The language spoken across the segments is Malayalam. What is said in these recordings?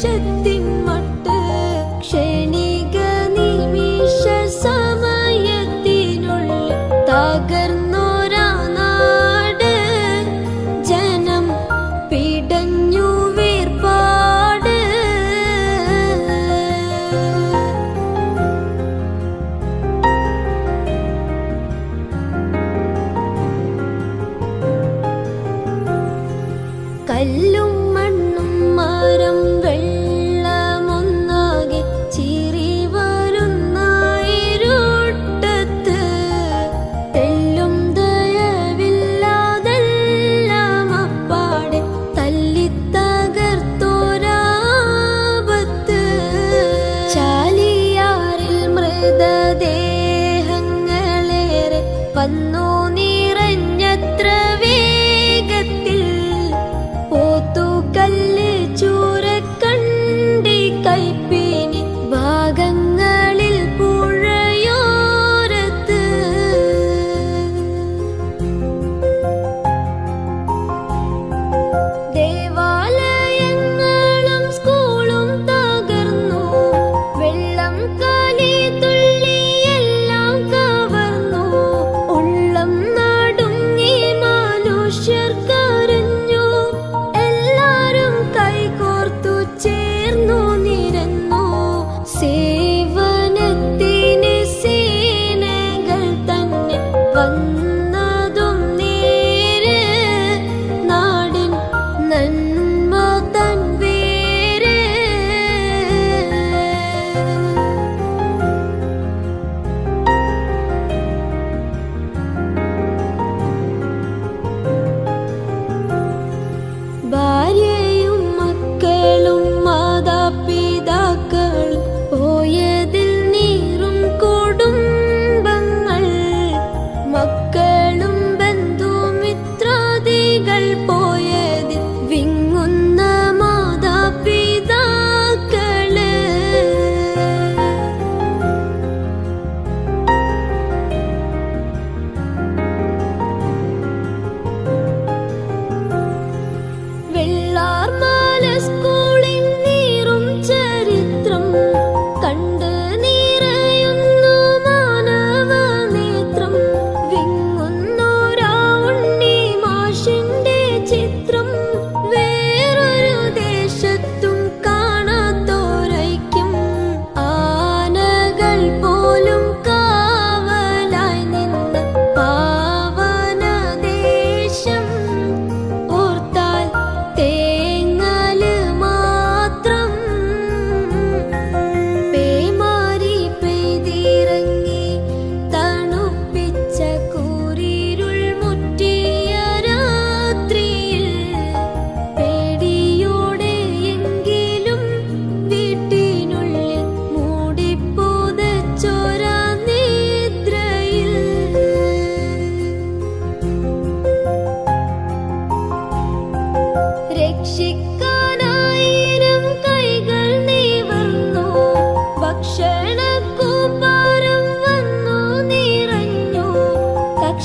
ആകാശത്തിൻ ക്ഷണിക നിമിഷ സമയത്തിനുള്ള നാട്. ജനം പിടഞ്ഞു കല്ലു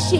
പക്ഷി